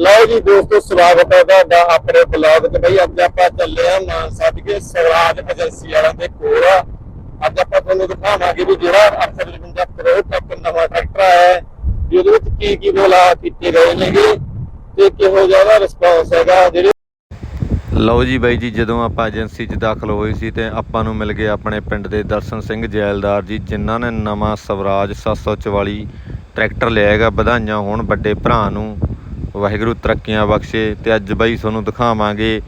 ਲਓ ਜੀ ਦੋਸਤੋ, ਸਵਾਗਤ ਹੈ ਤੁਹਾਡਾ ਆਪਣੇ ਬਲੌਗ ਤੇ ਬਈ ਅੱਜ ਆਪਾਂ ਚੱਲੇ ਆ ਮਾਨਸਾ ਦੇ ਸਵਰਾਜ ਏਜੰਸੀ ਵਾਲਿਆਂ ਦੇ ਕੋਲ। ਅੱਜ ਆਪਾਂ ਤੁਹਾਨੂੰ ਦਿਖਾਵਾਂਗੇ ਵੀ ਜਿਹੜਾ 855 ਕਰੋੜ ਤੱਕ ਨਵਾਂ ਟਰੈਕਟਰ ਆਇਆ ਹੈ ਵਿੱਚ ਕੀ ਕੀ ਬੋਲਾ ਕੀਤੇ ਗਏ ਨੇਗੇ ਤੇ ਕਿਹੋ ਜਿਹਾ ਉਹਦਾ ਰਿਸਪੌਂਸ ਹੈਗਾ, ਜਿਹੜੇ ਲਓ ਜੀ ਬਾਈ ਜੀ, ਜਦੋਂ ਆਪਾਂ ਏਜੰਸੀ 'ਚ ਦਾਖਲ ਹੋਏ ਸੀ ਤੇ ਆਪਾਂ ਨੂੰ ਮਿਲ ਗਏ ਆਪਣੇ ਪਿੰਡ ਦੇ ਦਰਸ਼ਨ ਸਿੰਘ ਜੈਲਦਾਰ ਜੀ, ਜਿਨ੍ਹਾਂ ਨੇ ਨਵਾਂ ਸਵਰਾਜ 744 ਟਰੈਕਟਰ ਲਿਆ ਹੈਗਾ, ਵਧਾਈਆਂ ਹੋਣ ਵੱਡੇ ਭਰਾ ਨੂੰ। ਵਾਹਿਗੁਰੂ ਤਰੱਕੀਆਂ ਬਖਸ਼ੇ ਤੇ ਅੱਜ ਬਾਈ ਤੁਹਾਨੂੰ ਦਿਖਾਵਾਂਗੇ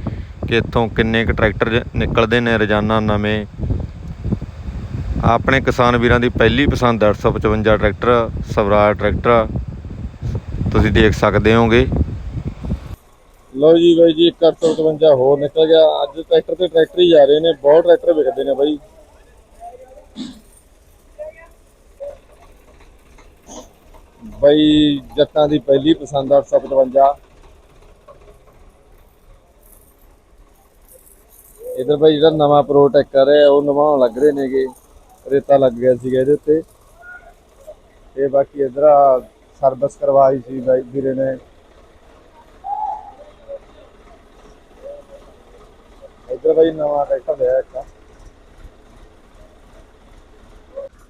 ਕਿ ਇੱਥੋਂ ਕਿੰਨੇ ਕੁ ਟਰੈਕਟਰ ਨਿਕਲਦੇ ਨੇ ਰੋਜ਼ਾਨਾ ਨਵੇਂ। ਆਪਣੇ ਕਿਸਾਨ ਵੀਰਾਂ ਦੀ ਪਹਿਲੀ ਪਸੰਦ 855 ਟਰੈਕਟਰ, ਸਵਰਾਜ ਟਰੈਕਟਰ। ਤੁਸੀਂ ਦੇਖ ਸਕਦੇ ਹੋਗੇ ਲਓ ਜੀ ਬਾਈ ਜੀ 155 ਹੋਰ ਨਿਕਲ ਗਿਆ। ਅੱਜ ਟਰੈਕਟਰ ਤੇ ਟਰੈਕਟਰ ਹੀ ਜਾ ਰਹੇ ਨੇ, ਬਹੁਤ ਟਰੈਕਟਰ ਵਿਕਦੇ ਨੇ ਬਾਈ। ਬਈ ਜੱਟਾਂ ਦੀ ਪਹਿਲੀ ਪਸੰਦ 855 ਇਧਰ ਬਈ ਜਿਹੜਾ ਨਵਾਂ ਪ੍ਰੋ ਟੈਕਰ ਹੈ, ਉਹ ਨਵਾਉਣ ਲੱਗ ਰਹੇ ਨੇਗੇ। ਰੇਤਾ ਲੱਗ ਗਿਆ ਸੀਗਾ ਇਹਦੇ ਉੱਤੇ। ਤੇ ਬਾਕੀ ਇਧਰ ਸਰਵਿਸ ਕਰਵਾਈ ਸੀ ਬਾਈ ਵੀਰੇ ਨੇ। ਇਧਰ ਬਾਈ ਨਵਾਂ ਟਰੈਕਟਰ ਲਿਆ ਇੱਕ।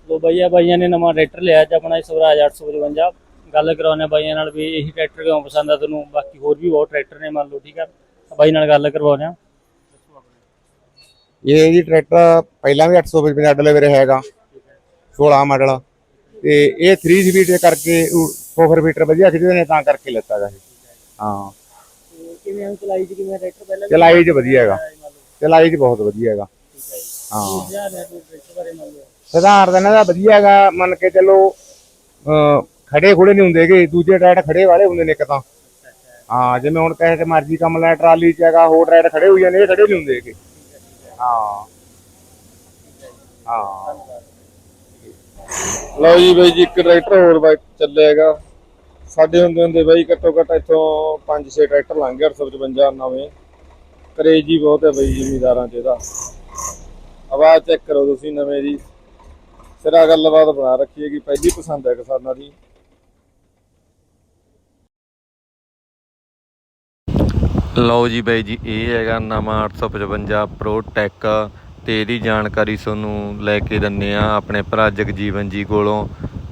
ਲੋ ਬਈਆ ਬਾਈਆਂ ਨੇ ਨਵਾਂ ਟਰੈਕਟਰ ਲਿਆ ਅੱਜ ਆਪਣਾ ਸਵਰਾਜ 855 ਗੱਲ ਕਰਾਉਣੇ ਬਾਈਆਂ ਨਾਲ ਵੀ ਇਹੀ ਟਰੈਕਟਰ ਕਿਉਂ ਪਸੰਦ ਆ ਤੁਹਾਨੂੰ ਬਾਕੀ ਹੋਰ ਵੀ ਬਹੁਤ ਟਰੈਕਟਰ ਨੇ ਮੰਨ ਲਓ ਠੀਕ ਆ? ਬਾਈ ਨਾਲ ਗੱਲ ਕਰਵਾਉਣੇ ਆ ਇਹ ਜੀ ਟਰੈਕਟਰ ਪਹਿਲਾਂ ਵੀ 855 ਡਿਲੀਵਰੀ ਹੈਗਾ 16 ਮਾਡਲ। ਤੇ ਇਹ 3 ਸਪੀਡ ਕਰਕੇ ਫੋਰ ਫੀਟਰ ਵਧੀਆ ਖਿੱਚਦੇ ਨੇ ਤਾਂ ਕਰਕੇ ਲੱਤਾ ਇਹ। ਹਾਂ। ਕਿਵੇਂ ਚਲਾਈ ਜੀ ਕਿਵੇਂ ਟਰੈਕਟਰ ਪਹਿਲਾਂ ਚਲਾਈ 'ਚ ਵਧੀਆ ਹੈਗਾ। ਚਲਾਈ 'ਚ ਬਹੁਤ ਵਧੀਆ ਹੈਗਾ। ਹਾਂ। ਹਾਂ ਦਾ ਇਹਨਾਂ ਦਾ ਵਧੀਆ ਹੈਗਾ, ਮੰਨ ਕੇ ਚੱਲੋ ਖੜੇ ਖੁੜੇ ਨਹੀਂ ਹੁੰਦੇਗੇ ਦੂਜੇ ਟਾਇਰ ਖੜੇ ਵਾਲੇ ਹੁੰਦੇ ਨੇ ਇੱਕ ਤਾਂ। ਹਾਂ, ਜਿਵੇਂ ਹੁਣ ਕਹੇ ਤੇ ਮਰਜ਼ੀ ਕੰਮ ਲੈ, ਟਰਾਲੀ 'ਚ ਹੈਗਾ, ਹੋਰ ਟਾਇਰ ਖੜੇ ਹੋਈ ਜਾਂਦੇ, ਇਹ ਖੜੇ ਨਹੀਂ ਹੁੰਦੇਗੇ ਹਾਂ। ਹਾਂ। ਲਓ ਜੀ ਬਾਈ ਜੀ, ਇੱਕ ਟਰੈਕਟਰ ਹੋਰ ਬਾਈ ਚੱਲੇਗਾ ਸਾਡੇ ਹੁੰਦੇ ਹੁੰਦੇ ਬਾਈ ਘੱਟੋ ਘੱਟ ਇੱਥੋਂ 5-6 ਟਰੈਕਟਰ ਲੰਘ ਗਏ 855 ਨਵੇਂ। ਕਰੇਜ ਹੀ ਬਹੁਤ ਹੈ ਬਾਈ ਜ਼ਿਮੀਦਾਰਾਂ 'ਚ ਇਹਦਾ। ਆਵਾਜ਼ ਚੈੱਕ ਕਰੋ ਤੁਸੀਂ ਨਵੇਂ ਦੀ। ਸਿਰਾ ਗੱਲਬਾਤ ਬਣਾ ਰੱਖੀ ਹੈਗੀ ਪਹਿਲੀ ਪਸੰਦ ਹੈ ਕਿਸਾਨਾਂ ਦੀ। ਲਓ ਜੀ ਬਾਈ ਜੀ ਇਹ ਹੈਗਾ ਨਵਾਂ 855 ਪ੍ਰੋ ਟੈਕ ਤੇ ਇਹਦੀ ਜਾਣਕਾਰੀ ਤੁਹਾਨੂੰ ਲੈ ਕੇ ਦਿੰਨੇ ਆ ਆਪਣੇ ਭਰਾ ਜਗਜੀਵਨ ਜੀ ਕੋਲੋਂ।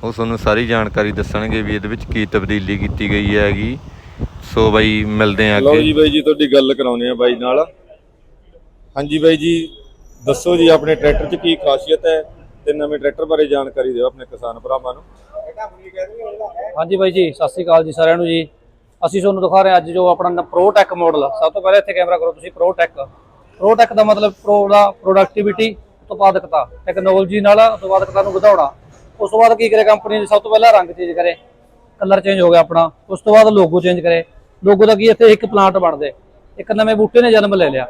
ਉਹ ਤੁਹਾਨੂੰ ਸਾਰੀ ਜਾਣਕਾਰੀ ਦੱਸਣਗੇ ਵੀ ਇਹਦੇ ਵਿੱਚ ਕੀ ਤਬਦੀਲੀ ਕੀਤੀ ਗਈ ਹੈਗੀ। ਸੋ ਬਾਈ ਮਿਲਦੇ ਆ ਲਓ ਅੱਗੇ। ਜੀ ਬਾਈ ਜੀ ਤੁਹਾਡੀ ਗੱਲ ਕਰਾਉਨੇ ਆ ਬਾਈ ਨਾਲ। ਹਾਂਜੀ ਬਾਈ ਜੀ ਦੱਸੋ ਜੀ ਆਪਣੇ ਟਰੈਕਟਰ 'ਚ ਕੀ ਖਾਸੀਅਤ ਹੈ? ਤੇ ਨਵੇਂ ਟਰੈਕਟਰ ਬਾਰੇ ਜਾਣਕਾਰੀ ਦਿਓ ਆਪਣੇ ਕਿਸਾਨ ਭਰਾਵਾਂ ਨੂੰ। ਹਾਂਜੀ ਬਾਈ ਜੀ ਸਤਿ ਸ੍ਰੀ ਅਕਾਲ ਜੀ ਸਾਰਿਆਂ ਨੂੰ ਜੀ। ਅਸੀਂ ਤੁਹਾਨੂੰ ਦਿਖਾ ਰਹੇ ਹਾਂ ਅੱਜ ਜੋ ਆਪਣਾ ਪ੍ਰੋ ਟੈਕ ਮਾਡਲ ਸਭ ਤੋਂ ਪਹਿਲਾਂ ਇੱਥੇ ਕੈਮਰਾ ਕਰੋ ਤੁਸੀਂ ਪ੍ਰੋ ਟੈਕ ਪ੍ਰੋ ਟੈਕ ਦਾ ਮਤਲਬ ਪ੍ਰੋ ਦਾ ਪ੍ਰੋਡਕਟਿਵਿਟੀ ਉਤਪਾਦਕਤਾ ਟੈਕਨੋਲੋਜੀ ਨਾਲ ਉਤਪਾਦਕਤਾ ਨੂੰ ਵਧਾਉਣਾ। ਉਸ ਤੋਂ ਬਾਅਦ ਕੀ ਕਰੇ ਕੰਪਨੀ ਨੇ ਸਭ ਤੋਂ ਪਹਿਲਾਂ ਰੰਗ ਚੇਂਜ ਕਰੇ ਕਲਰ ਚੇਂਜ ਹੋ ਗਿਆ ਆਪਣਾ। ਉਸ ਤੋਂ ਬਾਅਦ ਲੋਗੋ ਚੇਂਜ ਕਰੇ। ਲੋਗੋ ਦਾ ਕੀ ਇੱਥੇ ਇੱਕ ਪਲਾਂਟ ਬਣਦੇ। ਇੱਕ ਨਵੇਂ ਬੂਟੇ ਨੇ ਜਨਮ ਲੈ ਲਿਆ।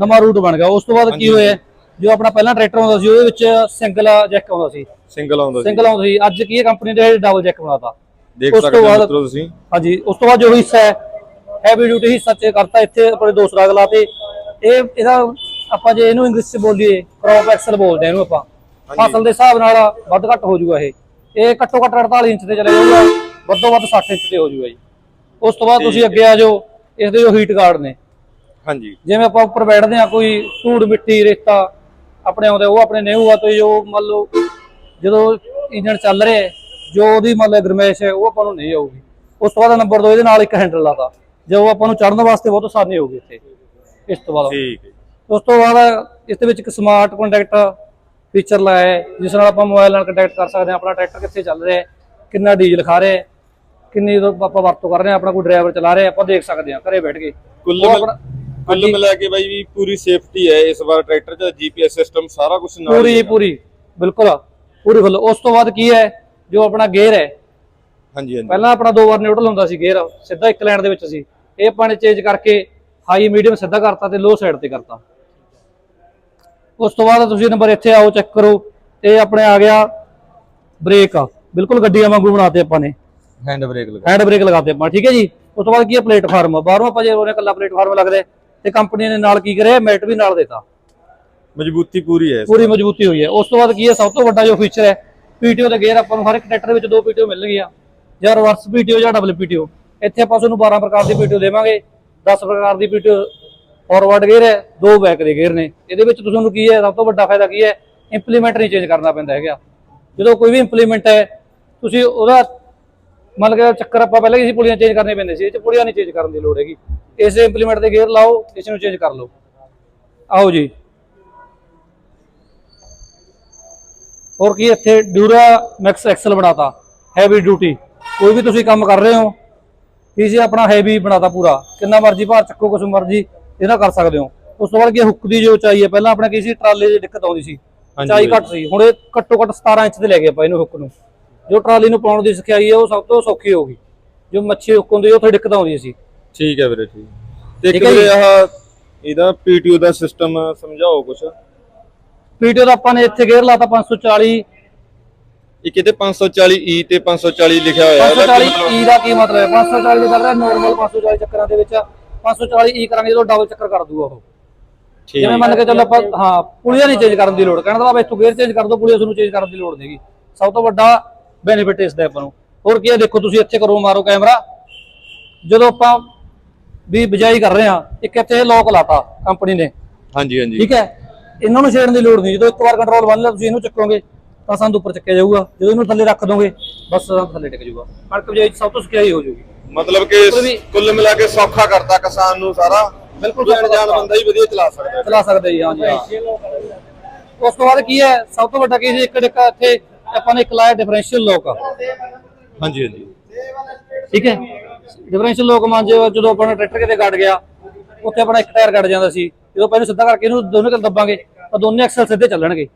ਨਵਾਂ ਰੂਟ ਬਣ ਗਿਆ। ਉਸ ਤੋਂ ਬਾਅਦ ਕੀ ਹੋਇਆ? ਜੋ ਆਪਣਾ ਪਹਿਲਾਂ ਟਰੈਕਟਰ ਆਉਂਦਾ ਸੀ ਉਹਦੇ ਵਿੱਚ ਸਿੰਗਲ ਜੈਕ ਆਉਂਦਾ ਸੀ। ਸਿੰਗਲ ਆਉਂਦਾ ਸੀ। ਸਿੰਗਲ ਆਉਂਦਾ ਸੀ। ਅੱਜ ਕੀ ਹੈ ਕੰਪਨੀ ਨੇ ਡਬਲ ਜੈਕ ਬਣਾਤਾ। ਦੇਖ ਤੋਂ ਸਕਦੇ ਹੋ ਮਿੱਤਰੋ ਤੁਸੀਂ। ਹਾਂਜੀ ਉਸ ਤੋਂ ਬਾਅਦ ਜੋ ਹਿੱਸਾ ਹੈ ਹੈਵੀ ਡਿਊਟੀ ਹਿੱਸਾ ਚ ਕਰਤਾ ਇੱਥੇ ਆਪਣੇ ਦੋ ਸੁਰਾਗ ਲਾਤੇ। ਇਹ ਇਹਦਾ ਆਪਾਂ ਜੇ ਇਹਨੂੰ ਇੰਗਲਿਸ਼ ਚ ਬੋਲੀਏ ਕ੍ਰੌਪ ਐਕਸਲ ਬੋਲਦੇ ਆ ਇਹਨੂੰ ਆਪਾਂ। ਫਸਲ ਦੇ ਹਿਸਾਬ ਨਾਲ ਵੱਧ ਘੱਟ ਹੋ ਜਾਊਗਾ ਇਹ। ਇਹ ਘੱਟੋ ਘੱਟ 48 ਇੰਚ ਤੇ ਚਲੇ ਜਾਊਗਾ ਵੱਧੋ ਵੱਧ 60 ਇੰਚ ਤੇ ਹੋ ਜਾਊਗਾ ਜੀ। ਉਸ ਤੋਂ ਬਾਅਦ ਤੁਸੀਂ ਅੱਗੇ ਆ ਜਾਓ ਇਸ ਦੇ ਜੋ ਹੀਟ ਗਾਰਡ ਨੇ। ਹਾਂਜੀ। ਜਿਵੇਂ ਆਪਾਂ ਉੱਪਰ ਬੈਠਦੇ ਆ ਕੋਈ ਧੂੜ ਮਿੱਟੀ ਰੇਤਾ ਆਪਣੇ ਆਉਂਦੇ ਉਹ ਆਪਣੇ ਨੇਊ ਆ ਤੇ ਜੋ ਮੰਨ ਲਓ ਜਦੋਂ ਇੰਜਨ ਚੱਲ ਰਿਹਾ ਜੋ ਉਹਦੀ ਮੰਨ ਲਓ ਗਰਮੈਸ਼ ਹੈ ਉਹ ਆਪਾਂ ਨੂੰ ਨਹੀਂ ਆਊਗੀ। ਉਸ ਤੋਂ ਬਾਅਦ ਨੰਬਰ 2 ਇਹਦੇ ਨਾਲ ਇੱਕ ਹੈਂਡਲ ਲਾਤਾ। ਜੋ ਆਪਾਂ ਨੂੰ ਚੜਨ ਵਾਸਤੇ ਬਹੁਤ ਆਸਾਨੀ ਹੋਊਗੀ ਇੱਥੇ ਇਸ ਤੋਂ ਬਾਅਦ। ਠੀਕ ਹੈ ਉਸ ਤੋਂ ਬਾਅਦ ਇਸ ਦੇ ਵਿੱਚ ਇੱਕ ਸਮਾਰਟ ਕੰਟੈਕਟ ਫੀਚਰ ਲਾਇਆ ਹੈ ਜਿਸ ਨਾਲ ਆਪਾਂ ਮੋਬਾਈਲ ਨਾਲ ਕੰਟੈਕਟ ਕਰ ਸਕਦੇ ਹਾਂ ਆਪਣਾ ਟਰੈਕਟਰ ਕਿੱਥੇ ਚੱਲ ਰਿਹਾ ਹੈ ਕਿੰਨਾ ਡੀਜ਼ਲ ਖਾ ਰਿਹਾ ਹੈ ਕਿੰਨੀ ਆਪਾਂ ਵਰਤੋਂ ਕਰ ਰਹੇ ਹਾਂ ਆਪਣਾ ਕੋਈ ਡਰਾਈਵਰ ਚਲਾ ਰਿਹਾ ਆਪਾਂ ਦੇਖ ਸਕਦੇ ਹਾਂ ਘਰੇ ਬੈਠ ਕੇ। ਕੁੱਲ ਕੁੱਲ ਮਿਲਾ ਕੇ ਬਾਈ ਵੀ ਪੂਰੀ ਸੇਫਟੀ ਹੈ ਇਸ ਵਾਰ ਟਰੈਕਟਰ 'ਚ ਜੀਪੀਐਸ ਸਿਸਟਮ ਸਾਰਾ ਕੁਝ ਨਾਲ ਪੂਰੀ। ਪੂਰੀ ਬਿਲਕੁਲ ਪੂਰੀ ਫੁੱਲ ਉਸ ਤੋਂ ਬਾਅਦ ਕੀ ਹੈ ਜੋ ਆਪਣਾ ਗੇਅਰ ਹੈ। ਹਾਂਜੀ ਹਾਂਜੀ। ਪਹਿਲਾਂ ਆਪਣਾ ਦੋ ਵਾਰ ਨਿਊਟਰਲ ਹੁੰਦਾ ਸੀ ਗੇਅਰ ਸਿੱਧਾ ਇੱਕ ਲਾਈਨ ਦੇ ਵਿੱਚ ਸੀ। ਇਹ ਆਪਾਂ ਨੇ ਚੇਂਜ ਕਰਕੇ ਹਾਈ ਮੀਡੀਅਮ ਸਿੱਧਾ ਕਰਤਾ ਤੇ ਲੋ ਸਾਈਡ ਤੇ ਕਰਤਾ। ਉਸ ਤੋਂ ਬਾਅਦ ਤੁਸੀਂ ਨੰਬਰ ਇੱਥੇ ਆਓ ਚੈੱਕ ਕਰੋ। ਇਹ ਆਪਣੇ ਆ ਗਿਆ ਬ੍ਰੇਕ ਬਿਲਕੁਲ ਗੱਡੀਆਂ ਵਾਂਗੂ ਬਣਾਤੇ ਆਪਾਂ ਨੇ। ਹੈਂਡ ਬ੍ਰੇਕ ਲਗਾ ਹੈਂਡ ਬ੍ਰੇਕ ਲਗਾਤੇ ਆਪਾਂ ਠੀਕ ਹੈ ਜੀ? ਉਸ ਤੋਂ ਬਾਅਦ ਕੀ ਹੈ ਪਲੇਟਫਾਰਮ ਬਾਹਰੋਂ ਆਪਾਂ ਜੇ ਉਹਨੇ ਕੱਲਾ ਪਲੇਟਫਾਰਮ ਲੱਗਦੇ ਤੇ ਕੰਪਨੀ ਨੇ ਨਾਲ ਕੀ ਕਰਿਆ? ਮੈਟ ਵੀ ਨਾਲ ਦੇਤਾ। ਮਜ਼ਬੂਤੀ ਪੂਰੀ ਹੈ ਪੂਰੀ ਮਜ਼ਬੂਤੀ ਹੋਈ ਹੈ। ਉਸ ਤੋਂ ਬਾਅਦ ਕੀ ਹੈ? ਸਭ ਤੋਂ ਵੱਡਾ ਜੋ ਫੀਚਰ ਹੈ ਪੀਟੀਓ ਦੇ ਗੇਅਰ ਆਪਾਂ ਨੂੰ ਹਰ ਇੱਕ ਟਰੈਕਟਰ ਵਿੱਚ ਦੋ ਪੀਟੀਓ ਮਿਲਣਗੀਆਂ। ਜਾਂ ਰਿਵਰਸ ਪੀਟੀਓ ਜਾਂ ਡਬਲ ਪੀਟੀਓ ਇੱਥੇ ਆਪਾਂ ਤੁਹਾਨੂੰ 12 ਪ੍ਰਕਾਰ ਦੀ ਪੀਟੀਓ ਦੇਵਾਂਗੇ। 10 ਪ੍ਰਕਾਰ ਦੀ ਪੀਟੀਓ ਫਾਰਵਰਡ ਗੇਅਰ ਹੈ ਦੋ ਬੈਕ ਦੇ ਗੇਅਰ ਨੇ। ਇਹਦੇ ਵਿੱਚ ਤੁਹਾਨੂੰ ਕੀ ਹੈ? ਸਭ ਤੋਂ ਵੱਡਾ ਫਾਇਦਾ ਕੀ ਹੈ? ਇੰਪਲੀਮੈਂਟ ਨਹੀਂ ਚੇਂਜ ਕਰਨਾ ਪੈਂਦਾ ਹੈਗਾ। ਜਦੋਂ ਕੋਈ ਵੀ ਇੰਪਲੀਮੈਂਟ ਹੈ ਤੁਸੀਂ ਉਹਦਾ ਮੰਨ ਕੇ ਚੱਕਰ ਆਪਾਂ ਪਹਿਲਾਂ ਕਿਸੇ ਪੁਲੀਆਂ ਚੇਂਜ ਕਰਨੇ ਪੈਂਦੇ ਸੀ। ਇਹ ਚ ਪੁਲੀਆਂ ਨਹੀਂ ਚੇਂਜ ਕਰਨ ਦੀ ਲੋੜ ਹੈਗੀ। ਇਸ ਇੰਪਲੀਮੈਂਟ ਦੇ ਗੇਅਰ ਲਾਓ ਇਸ ਨੂੰ ਚੇਂਜ ਕਰ ਲਓ। ਆਓ ਜੀ। ਹੋਰ ਕੀ ਇੱਥੇ ਡਿਊਰਾ ਮੈਕਸ ਐਕਸਲ ਬਣਾਤਾ ਹੈਵੀ ਡਿਊਟੀ ਕੋਈ ਵੀ ਤੁਸੀਂ ਕੰਮ ਕਰ ਰਹੇ ਹੋ ਤੁਸੀਂ ਆਪਣਾ ਹੈਵੀ ਬਣਾਤਾ ਪੂਰਾ ਕਿੰਨਾ ਮਰਜ਼ੀ ਭਾਰ ਚੱਕੋ ਕੁਛ ਮਰਜ਼ੀ ਇਹਨਾਂ ਕਰ ਸਕਦੇ ਹੋ। ਉਸ ਤੋਂ ਬਾਅਦ ਕੀ ਹੁੱਕ ਦੀ ਜੋ ਉਚਾਈ ਹੈ ਪਹਿਲਾਂ ਆਪਣੇ ਕੀ ਸੀ ਟਰਾਲੇ ਦੀ ਦਿੱਕਤ ਆਉਂਦੀ ਸੀ ਉਚਾਈ ਘੱਟ ਸੀ ਹੁਣ ਇਹ ਘੱਟੋ ਘੱਟ 17 ਇੰਚ ਤੇ ਲੈ ਗਏ ਆਪਾਂ ਇਹਨੂੰ ਹੁੱਕ ਨੂੰ। ਜੋ ਟਰਾਲੀ ਨੂੰ ਪਾਉਣ ਦੀ ਸਿਖਾਈ ਹੈ ਉਹ ਸਭ ਤੋਂ ਸੌਖੀ ਹੋਗੀ ਜੋ ਮੱਛੀ ਹੁੱਕ ਹੁੰਦੀ ਹੈ ਉੱਥੇ ਦਿੱਕਤ ਆਉਂਦੀ ਸੀ। ਠੀਕ ਹੈ ਵੀਰੇ ਠੀਕ ਤੇ ਇੱਕ ਠੀਕ ਹੈ ਜੀ। ਵੀਰੇ ਆਹ ਇਹਦਾ ਪੀਟੀਓ ਦਾ ਸਿਸਟਮ ਸਮਝਾਓ ਕੁਛ। ਪੀਟੀਓ ਦਾ ਆਪਾਂ ਨੇ ਇੱਥੇ ਗੇਅਰ ਲਾਤਾ 540 ਇਹ ਕਿਤੇ 540 ਈ ਤੇ 540 ਲਿਖਿਆ ਹੋਇਆ ਇਹਦਾ। ਕੀ 540 ਮਤਲਬ? ਈ ਦਾ ਕੀ ਮਤਲਬ ਹੈ? 540 ਦੇ ਚੱਲ ਰਿਹਾ ਨਾਰਮਲ 540 ਚੱਕਰਾਂ ਦੇ ਵਿੱਚ 540 ਈ ਕਰਾਂਗੇ ਜਦੋਂ ਡਬਲ ਚੱਕਰ ਕਰ ਦੂਗਾ ਉਹ। ਠੀਕ ਜਿਵੇਂ ਮੰਨ ਕੇ ਚੱਲੋ ਆਪਾਂ ਹਾਂ ਪੁਲੀਆਂ ਨਹੀਂ ਚੇਂਜ ਕਰਨ ਦੀ ਲੋੜ। ਕਹਿਣ ਦਾ ਭਾਵੇਂ ਇੱਥੋਂ ਗੇਅਰ ਚੇਂਜ ਕਰ ਦੋ ਪੁਲੀਆਂ ਤੁਹਾਨੂੰ ਚੇਂਜ ਕਰਨ ਦੀ ਲੋੜ ਨਹੀਂਗੀ ਸਭ ਤੋਂ ਵੱਡਾ ਬੈਨੀਫਿਟ ਇਸ ਦਾ ਆਪਾਂ ਨੂੰ। ਹੋਰ ਕੀ ਹੈ? ਦੇਖੋ ਤੁਸੀਂ ਇੱਥੇ ਕਰੋ ਮਾਰੋ ਕੈਮਰਾ। ਜਦੋਂ ਆਪਾਂ ਵੀ ਬਜਾਈ ਕਰ ਰਹੇ ਹਾਂ। ਇੱਕ ਇੱਥੇ ਲੋਕ ਲਾਤਾ ਕੰਪਨੀ ਨੇ। ਹਾਂਜੀ ਹਾਂਜੀ। ਠੀਕ ਹੈ? ਇਹਨਾਂ ਨੂੰ ਛੇੜਨ ਦੀ ਲੋੜ ਨਹੀਂ। ਜਦੋਂ ਇੱਕ ਵਾਰ ਕੰਟਰੋਲ ਬੰਨ ਲਿਆ ਤੁਸੀਂ ਇਹਨੂੰ ਚੱਕੋਗੇ ਤਾਂ ਸੰਦ ਉੱਪਰ ਚੱਕਿਆ ਜਾਊਗਾ। ਜਦੋਂ ਇਹਨੂੰ ਥੱਲੇ ਰੱਖ ਦੋਗੇ ਬਸ ਸੰਦ ਥੱਲੇ ਟਿਕ ਜਾਊਗਾ। ਕਣਕ ਬਜਾਈ ਸਭ ਤੋਂ ਸਕਿਆਈ ਹੋ ਜਾਊਗੀ। ਮਤਲਬ ਕਿ ਕੁੱਲ ਮਿਲਾ ਕੇ ਸੌਖਾ ਕਰਤਾ ਕਿਸਾਨ ਨੂੰ ਸਾਰਾ। ਬਿਲਕੁਲ ਅਣਜਾਣ ਬੰਦਾ ਹੀ ਵਧੀਆ ਚਲਾ ਸਕਦਾ। ਚਲਾ ਸਕਦੇ ਜੀ ਹਾਂਜੀ ਉਸ ਤੋਂ ਬਾਅਦ ਕੀ ਹੈ? ਸਭ ਤੋਂ ਵੱਡਾ ਕੀ ਸੀ ਇੱਕ ਡਿੱਕਾ ਇੱਥੇ ਆਪਾਂ ਨੇ ਇੱਕ ਲਾਇਆ ਡਿਫਰੈਂਸ਼ੀਅਲ ਲੋਕ ਹਾਂਜੀ ਹਾਂਜੀ। ਠੀਕ ਹੈ? ਡਿਫਰੈਂਸ਼ੀਅਲ ਲੋਕ ਮੰਨ ਜਿਓ ਜਦੋਂ ਆਪਣਾ ਟਰੈਕਟਰ ਕਿਤੇ ਗੱਡ ਗਿਆ ਉੱਥੇ ਆਪਣਾ ਇੱਕ ਟਾਇਰ ਗੱਡ ਜਾਂਦਾ ਸੀ। ਜਦੋਂ ਪਹਿਲਾਂ ਸਿੱਧਾ ਕਰਕੇ ਇਹਨੂੰ ਦੋਨੇ ਕਲ ਦੱਬਾਂਗੇ ਤਾਂ ਦੋਨੇ ਐਕਸਲ ਸਿੱਧੇ ਚੱਲਣਗੇ।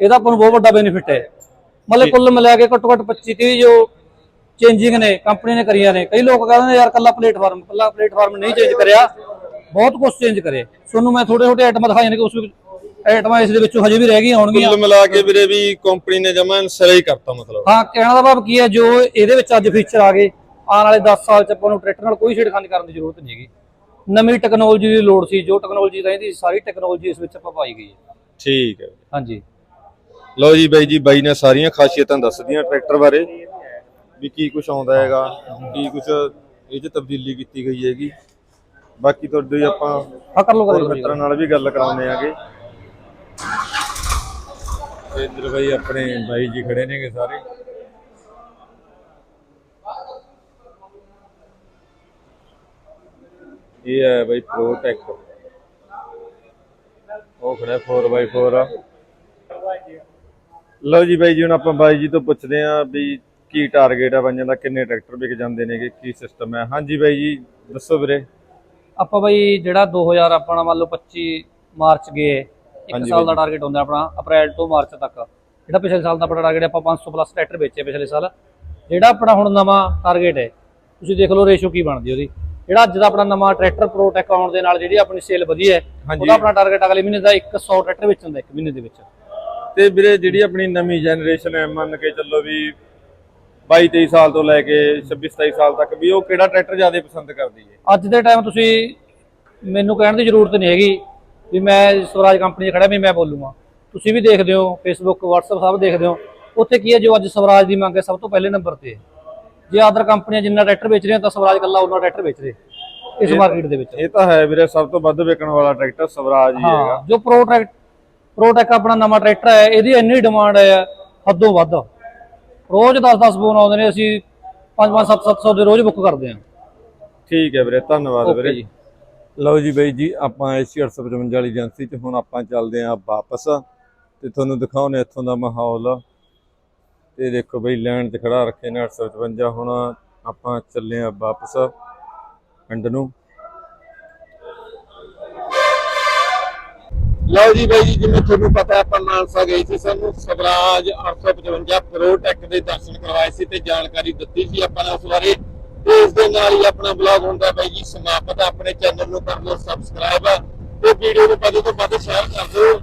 ਇਹਦਾ ਆਪਾਂ ਨੂੰ ਬਹੁਤ ਵੱਡਾ ਬੈਨੀਫਿਟ ਹੈ। ਮਤਲਬ ਕੁੱਲ ਮਿਲਾ ਕੇ ਘੱਟੋ ਘੱਟ 25 30 ਜੋ ਚੇਂਜਿੰਗ ਨੇ ਕੰਪਨੀ ਨੇ ਕਰੀਆਂ ਨੇ ਕਈ ਲੋਕ ਕਹਿੰਦੇ ਯਾਰ ਕੱਲਾ ਪਲੇਟਫਾਰਮ ਕੱਲਾ ਪਲੇਟਫਾਰਮ ਨਹੀਂ ਚੇਂਜ ਕਰਿਆ। ਬਹੁਤ ਕੁਝ ਚੇਂਜ ਕਰੇ ਤੁਹਾਨੂੰ ਮੈਂ ਥੋੜੇ ਛੋਟੇ ਆਈਟਮਾਂ ਦਿਖਾਈਆਂ ਨੇ ਕਿ ਉਸ ਵਿੱਚ ਆਈਟਮਾਂ ਇਸ ਦੇ ਵਿੱਚੋਂ ਹਜੇ ਵੀ ਰਹਿ ਗਈਆਂ ਹੋਣਗੀਆਂ। ਕੁੱਲ ਮਿਲਾ ਕੇ ਵੀਰੇ ਵੀ ਕੰਪਨੀ ਨੇ ਜਮਾ ਸਿਰੇ ਹੀ ਕਰਤਾ ਮਤਲਬ। ਹਾਂ ਕਹਿਣ ਦਾ ਭਾਵ ਕੀ ਹੈ ਜੋ ਇਹਦੇ ਵਿੱਚ ਅੱਜ ਫੀਚਰ ਆ ਗਏ ਆਉਣ ਵਾਲੇ 10 ਸਾਲ ਚ ਆਪਾਂ ਨੂੰ ਟਰੈਕਟਰ ਨਾਲ ਕੋਈ ਛੇੜਖਾਨੀ ਕਰਨ ਦੀ ਜ਼ਰੂਰਤ ਨਹੀਂ ਹੈਗੀ। ਨਵੀਂ ਟੈਕਨੋਲੋਜੀ ਦੀ ਲੋੜ ਸੀ ਜੋ ਟੈਕਨੋਲੋਜੀ ਰਹਿੰਦੀ ਸਾਰੀ ਟੈਕਨੋਲੋਜੀ ਇਸ ਵਿੱਚ ਆਪਾਂ ਪਾਈ ਗਈ ਹੈ। ਠੀਕ ਹੈ। ਹਾਂਜੀ। ਲਓ ਜੀ ਬਾਈ ਜੀ ਬਾਈ ਨੇ ਸਾਰੀਆਂ ਖਾਸੀਅਤਾਂ ਦੱਸਦੀਆਂ ਟਰੈਕਟਰ ਬਾਰੇ ਵੀ ਕੀ ਕੁਝ ਆਉਂਦਾ ਹੈਗਾ ਕੀ ਕੁਝ ਇਹ 'ਚ ਤਬਦੀਲੀ ਕੀਤੀ ਗਈ ਹੈਗੀ। ਬਾਕੀ ਤੁਹਾਡੇ ਆਪਾਂ ਆ ਕਰ ਲੋ ਹੋਰ ਕਰ ਮਿੱਤਰਾਂ ਨਾਲ ਵੀ ਗੱਲ ਕਰਾਉਂਦੇ ਆਗੇ। ਇੱਧਰ ਬਾਈ ਆਪਣੇ ਬਾਈ ਜੀ ਖੜੇ ਨੇਗੇ ਸਾਰੇ। ਇਹ ਹੈ ਬਾਈ ਪ੍ਰੋਟੈਕ ਉਹ ਖੜਾ 4x4 ਆ। ਲਓ ਜੀ ਬਾਈ ਜੀ, ਹੁਣ ਆਪਾਂ ਬਾਈ ਜੀ ਤੋਂ ਪੁੱਛਦੇ ਆਂ ਵੀ ਕੀ ਟਾਰਗੇਟ ਆ ਬੰਜਾਂ ਦਾ, ਕਿੰਨੇ ਟਰੈਕਟਰ ਵਿਕ ਜਾਂਦੇ ਨੇਗੇ, ਕੀ ਸਿਸਟਮ ਹੈ ਹਾਂਜੀ ਬਾਈ ਜੀ, ਦੱਸੋ ਵੀਰੇ। ਆਪਾਂ ਬਾਈ ਜਿਹੜਾ 2000 ਆਪਣਾ ਮੰਨ ਲਓ 25 ਮਾਰਚ ਗਏ ਇੱਕ ਸਾਲ ਦਾ ਟਾਰਗੇਟ ਹੁੰਦਾ ਆਪਣਾ ਅਪ੍ਰੈਲ ਤੋਂ ਮਾਰਚ ਤੱਕ। ਜਿਹੜਾ ਪਿਛਲੇ ਸਾਲ ਦਾ ਆਪਣਾ ਟਾਰਗੇਟ ਆਪਾਂ 500 ਪਲੱਸ ਟਰੈਕਟਰ ਵੇਚੇ ਪਿਛਲੇ ਸਾਲ। ਜਿਹੜਾ ਆਪਣਾ ਹੁਣ ਨਵਾਂ ਟਾਰਗੇਟ ਹੈ ਤੁਸੀਂ ਦੇਖ ਲਓ ਰੇਸ਼ੋ ਕੀ ਬਣਦੀ ਉਹਦੀ। ਜਿਹੜਾ ਅੱਜ ਦਾ ਆਪਣਾ ਨਵਾਂ ਟਰੈਕਟਰ ਪ੍ਰੋਟੈਕ ਆਉਣ ਦੇ ਨਾਲ ਜਿਹੜੀ ਆਪਣੀ ਸੇਲ ਵਧੀ ਹੈ। ਉਹਦਾ ਆਪਣਾ ਟਾਰਗੇਟ ਅਗਲੇ ਮਹੀਨੇ ਦਾ 100 ਟਰੈਕਟਰ ਵੇਚਣ ਦਾ ਇੱਕ ਮਹੀਨੇ ਦੇ ਵਿੱਚ। ਤੇ ਵੀਰੇ ਜਿਹੜੀ ਆਪਣੀ ਨਵੀਂ ਜਨਰੇਸ਼ਨ ਹੈ ਮੰਨ ਕੇ ਚੱਲੋ ਵੀ 22 23 ਸਾਲ ਤੋਂ ਲੈ ਕੇ 26 27 ਸਾਲ ਤੱਕ ਵੀ ਉਹ ਕਿਹੜਾ ਟਰੈਕਟਰ ਜ਼ਿਆਦਾ ਪਸੰਦ ਕਰਦੀ ਹੈ? ਅੱਜ ਦੇ ਟਾਈਮ ਤੁਸੀਂ ਮੈਨੂੰ ਕਹਿਣ ਦੀ ਜ਼ਰੂਰਤ ਨਹੀਂ ਹੈਗੀ। ਵੀ ਮੈਂ ਸਵਰਾਜ ਕੰਪਨੀ 'ਚ ਖੜਾ ਵੀ ਮੈਂ ਬੋਲੂਗਾ। ਤੁਸੀਂ ਵੀ ਦੇਖਦੇ ਹੋ ਫੇਸਬੁੱਕ WhatsApp ਸਭ ਦੇਖਦੇ ਹੋ। ਉੱਥੇ ਕੀ ਹੈ ਜੋ ਅੱਜ ਸਵਰਾਜ ਦੀ ਮੰਗ ਹੈ? ਸਭ ਤੋਂ ਪਹਿਲੇ ਨੰਬਰ ਤੇ ਜੇ ਆਦਰ ਕੰਪਨੀਆਂ ਜਿੰਨਾ ਟਰੈਕਟਰ ਵੇਚ ਰਹੀਆਂ ਤਾਂ ਸਵਰਾਜ ਕੱਲਾ ਉਹਨਾਂ ਟਰੈਕਟਰ ਵੇਚ ਰਹੇ ਇਸ ਮਾਰਕੀਟ ਦੇ ਵਿੱਚ। ਇਹ ਤਾਂ ਹੈ ਵੀਰੇ ਸਭ ਤੋਂ ਵੱਧ ਵਿਕਣ ਵਾਲਾ ਟਰੈਕਟਰ ਸਵਰਾਜ ਹੀ ਹੈਗਾ। ਜੋ ਪ੍ਰੋ ਟਰੈਕ ਪ੍ਰੋ ਟੈਕ ਆਪਣਾ ਨਵਾਂ ਟਰੈਕਟਰ ਹੈ ਇਹਦੀ ਇੰਨੀ ਡਿਮਾਂਡ ਹੈ ਹੱਦੋਂ ਵੱਧ। ਰੋਜ਼ 10-10 ਫੋਨ ਆਉਂਦੇ ਨੇ ਅਸੀਂ 5-5 7-700 ਦੇ ਰੋਜ਼ ਬੁੱਕ ਕਰਦੇ ਹਾਂ। ਠੀਕ ਹੈ ਵੀਰੇ ਧੰਨਵਾਦ ਵੀਰੇ। ਲਓ ਜੀ ਬਾਈ ਜੀ, ਆਪਾਂ ਏਸੀ 855 ਵਾਲੀ ਏਜੰਸੀ 'ਚ ਹੁਣ ਆਪਾਂ ਚੱਲਦੇ ਆਂ ਵਾਪਸ ਤੇ ਤੁਹਾਨੂੰ ਦਿਖਾਉਣੇ ਇੱਥੋਂ ਦਾ ਮਾਹੌਲ। ਤੇ ਦੇਖੋ ਬਈ, ਲਾਈਨ 'ਚ ਖੜਾ ਰੱਖੇ ਨੇ 855 ਹੁਣ ਆਪਾਂ ਚੱਲੇ ਆਂ ਵਾਪਸ ਪਿੰਡ ਨੂੰ। ਲਓ ਜੀ ਬਾਈ ਜੀ, ਜਿਵੇਂ ਤੁਹਾਨੂੰ ਪਤਾ ਆਪਾਂ ਮਾਨਸਾ ਗਏ ਸੀ, ਸਾਨੂੰ ਸਵਰਾਜ 855 ਪ੍ਰੋਟੈਕ ਦੇ ਦਰਸ਼ਨ ਕਰਵਾਏ ਸੀ ਤੇ ਜਾਣਕਾਰੀ ਦਿੱਤੀ ਸੀ ਆਪਾਂ ਨੇ ਉਸ ਬਾਰੇ। ਇਸ ਦੇ ਨਾਲ ਹੀ ਆਪਣਾ ਬਲੌਗ ਹੁੰਦਾ ਬਾਈ ਜੀ, ਸਮਾਪਤ ਆਪਣੇ ਚੈਨਲ ਨੂੰ ਕਰ ਲਓ ਸਬਸਕ੍ਰਾਈਬ ਤੇ ਵੀਡੀਓ ਨੂੰ ਵੱਧ ਤੋਂ ਵੱਧ ਸ਼ੇਅਰ ਕਰ ਦਿਓ।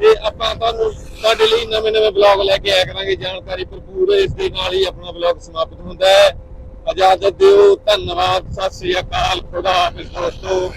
ਤੇ ਆਪਾਂ ਤੁਹਾਨੂੰ ਤੁਹਾਡੇ ਲਈ ਨਵੇਂ ਨਵੇਂ ਬਲੌਗ ਲੈ ਕੇ ਆਇਆ ਕਰਾਂਗੇ। ਜਾਣਕਾਰੀ ਭਰਪੂਰ ਇਸ ਦੇ ਨਾਲ ਹੀ ਆਪਣਾ ਬਲੌਗ ਸਮਾਪਤ ਹੁੰਦਾ ਹੈ। ਇਜਾਜ਼ਤ ਦਿਓ। ਧੰਨਵਾਦ। ਸਤਿ ਸ੍ਰੀ ਅਕਾਲ। ਖੁਦਾ ਹਾਫਿਜ਼ ਦੋਸਤੋ।